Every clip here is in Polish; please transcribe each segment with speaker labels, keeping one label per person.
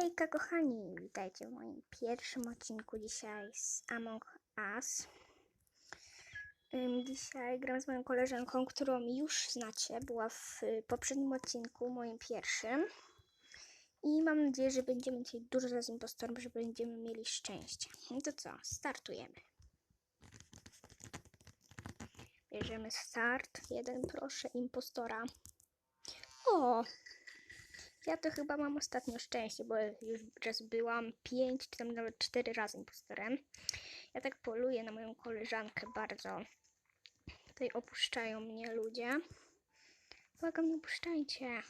Speaker 1: Hejka kochani, witajcie w moim pierwszym odcinku dzisiaj z Among Us. Dzisiaj gram z moją koleżanką, którą już znacie, była w y, poprzednim odcinku, moim pierwszym. I mam nadzieję, że będziemy dzisiaj dużo razy impostorem, że będziemy mieli szczęście. No to co, startujemy. Bierzemy start. Jeden proszę impostora. O! Ja to chyba mam ostatnio szczęście, bo już raz byłam pięć, czy tam nawet cztery razy impostorem. Ja tak poluję na moją koleżankę bardzo. Tutaj opuszczają mnie ludzie. Błagam, nie opuszczajcie.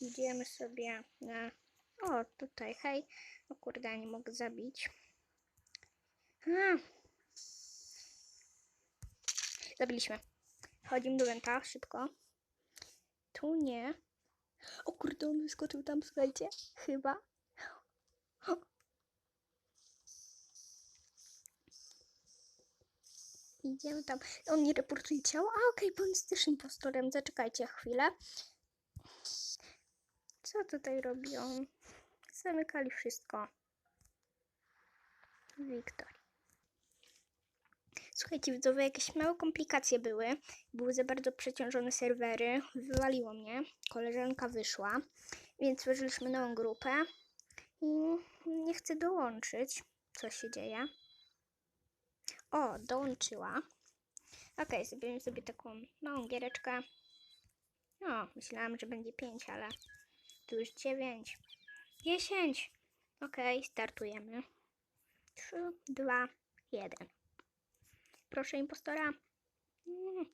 Speaker 1: Idziemy sobie na... O, tutaj, hej. O kurde, nie mogę zabić. A. Zabiliśmy. Chodzimy do Wenta, szybko. Tu nie. O kurde, on wyskoczył tam, słuchajcie. Chyba. Idziemy tam. On nie reportuje ciało? A okej, bo on jest też impostorem. Zaczekajcie chwilę. Co tutaj robią? Zamykali wszystko. Wiktor. Słuchajcie, widzowie, jakieś małe komplikacje były. Były za bardzo przeciążone serwery. Wywaliło mnie. Koleżanka wyszła. Więc stworzyliśmy nową grupę. I nie chcę dołączyć. Co się dzieje? O, dołączyła. Okej, zrobimy sobie taką małą giereczkę. O, myślałam, że będzie 5, ale tu już 9. 10. Okej, startujemy. 3, 2, 1. Proszę impostora. Mm.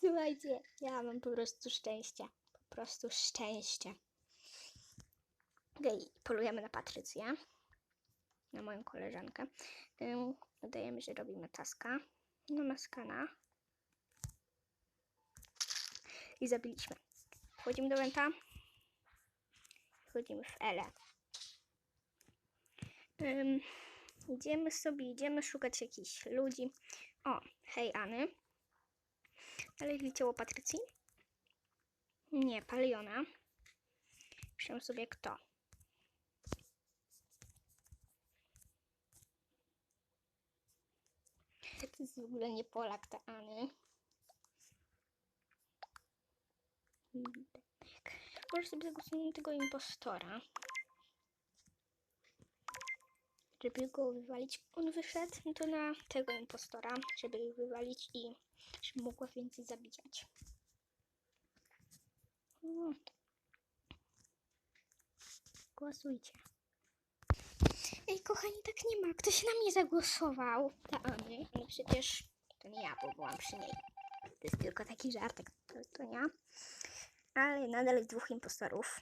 Speaker 1: Słuchajcie, ja mam po prostu szczęście. Po prostu szczęście. Okej, polujemy na Patrycję. Na moją koleżankę. Ym, Udajemy, że robimy taska. No maskana. I zabiliśmy. Wchodzimy do Wenta. Wchodzimy w Ele. Ym, idziemy sobie, idziemy szukać jakichś ludzi. O, hej Any. Ale ciało Patrycji? Nie, Paliona. Piszę sobie kto. To jest w ogóle nie Polak, ta Any. Tak. Może sobie zagłosuję na tego impostora. Żeby go wywalić. On wyszedł, no to na tego impostora, żeby ich wywalić i żeby mogła więcej zabijać. O. Głosujcie. Ej, kochani, tak nie ma. Ktoś na mnie zagłosował. Ta Any. No przecież to nie ja, bo byłam przy niej. To jest tylko taki żartek. To, to nie. Ale nadal jest dwóch impostorów.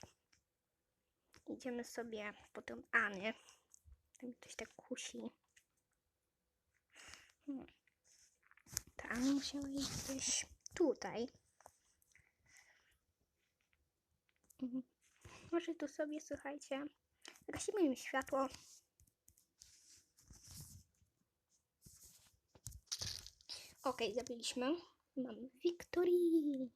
Speaker 1: Idziemy sobie po tą Any. Tam ktoś tak kusi. Hmm. Ta Any musiała iść gdzieś tutaj. Mhm. Może tu sobie, słuchajcie, gasimy im światło. Okej, zabiliśmy. Mamy Wiktorii.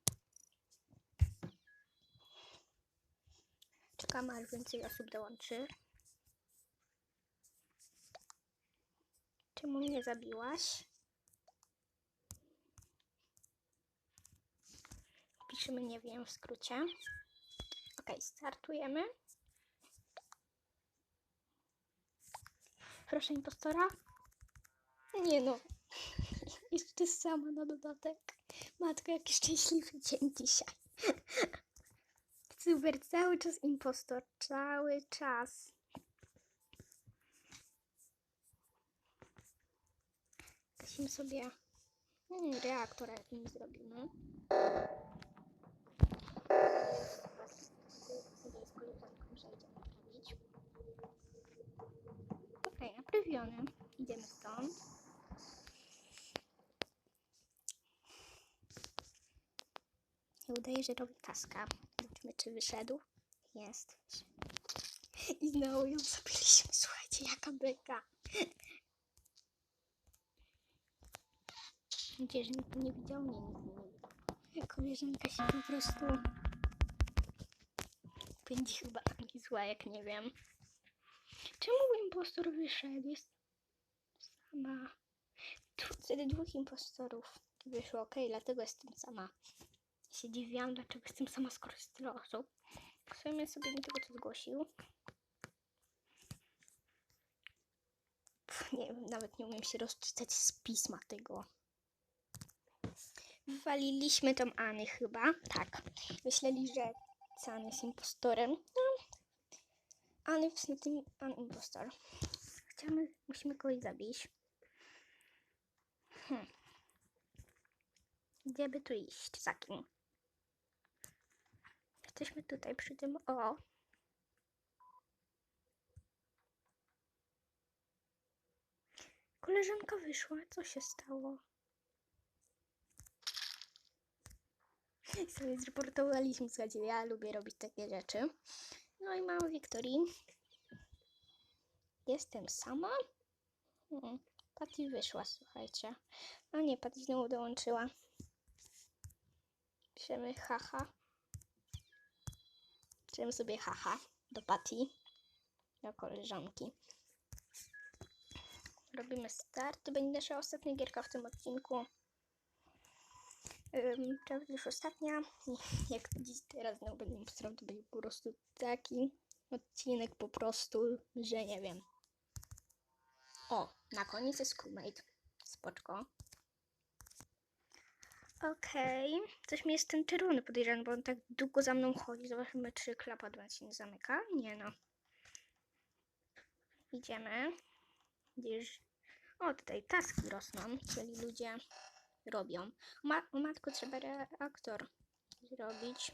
Speaker 1: Czekamy, aż więcej osób dołączy. Czemu mnie zabiłaś? Piszemy nie wiem w skrócie. Okej, startujemy. Proszę impostora. Nie no. Jeszcze sama na dodatek. Matko, jaki szczęśliwy dzień dzisiaj. Super, cały czas impostor. Cały czas. Gasimy sobie hmm, reaktor, jakim zrobimy. Okej, naprawiony. Idziemy stąd. I udaje, że robi taska. Zobaczymy, czy wyszedł. Jest. I znowu ją zabiliśmy. Słuchajcie, jaka beka. Że nikt nie widział. Nie, nikt nie widział. Koleżanka się po prostu będzie chyba mnie zła, jak nie wiem. Czemu impostor wyszedł? Jest sama. Wtedy dwóch impostorów wyszło, okej, dlatego jestem sama. Się dziwiłam, dlaczego jestem sama, skoro jest tyle osób. W sumie sobie nie tego, co zgłosił. Pff, nie nawet nie umiem się rozczytać z pisma tego. Wywaliliśmy tą Anę chyba. Tak. Myśleli, że Can jest impostorem. No. Anny jest na tym An impostor. Chcemy, musimy kogoś zabić. Hmm. Gdzie by tu iść? Za kim? Jesteśmy tutaj przy tym. O! Koleżanka wyszła. Co się stało? Sobie zreportowaliśmy, słuchajcie, ja lubię robić takie rzeczy. No i mamy Wiktorii. Jestem sama? Hmm. Wyszła, słuchajcie. A nie, Patty znowu dołączyła. Piszemy haha. Piszemy sobie haha do Patty, do koleżanki. Robimy start. To będzie nasza ostatnia gierka w tym odcinku. Um, już ostatnia. Jak dziś teraz znowu będę impostorem, to będzie po prostu taki odcinek po prostu, że nie wiem. O, na koniec jest crewmate. Spoczko. Okej. Coś mi jest ten czerwony podejrzany, bo on tak długo za mną chodzi. Zobaczymy, czy klapa dwa się nie zamyka. Nie no. Idziemy. Gdzieś... O, tutaj taski rosną, czyli ludzie robią. Ma matko, trzeba reaktor zrobić.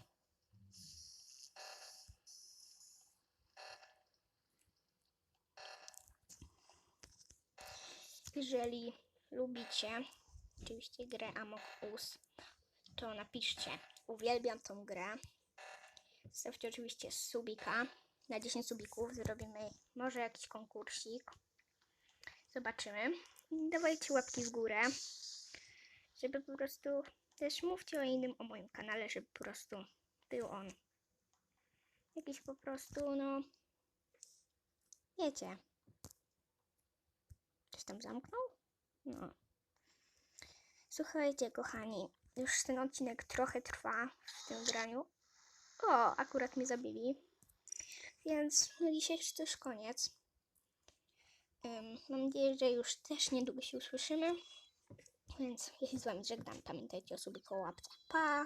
Speaker 1: Jeżeli lubicie oczywiście grę Amok Us, to napiszcie uwielbiam tą grę. Zostawcie oczywiście subika. Na 10 subików zrobimy może jakiś konkursik. Zobaczymy. Dawajcie łapki w górę żeby po prostu też mówcie o innym o moim kanale, żeby po prostu był on jakiś po prostu, no wiecie. Coś tam zamknął? No. Słuchajcie, kochani, już ten odcinek trochę trwa w tym graniu. O, akurat mnie zabili. Więc na dzisiaj to już koniec. Um, mam nadzieję, że już też niedługo się usłyszymy. Więc się z wami żegnam. Pamiętajcie o sobie koło łapce. Pa!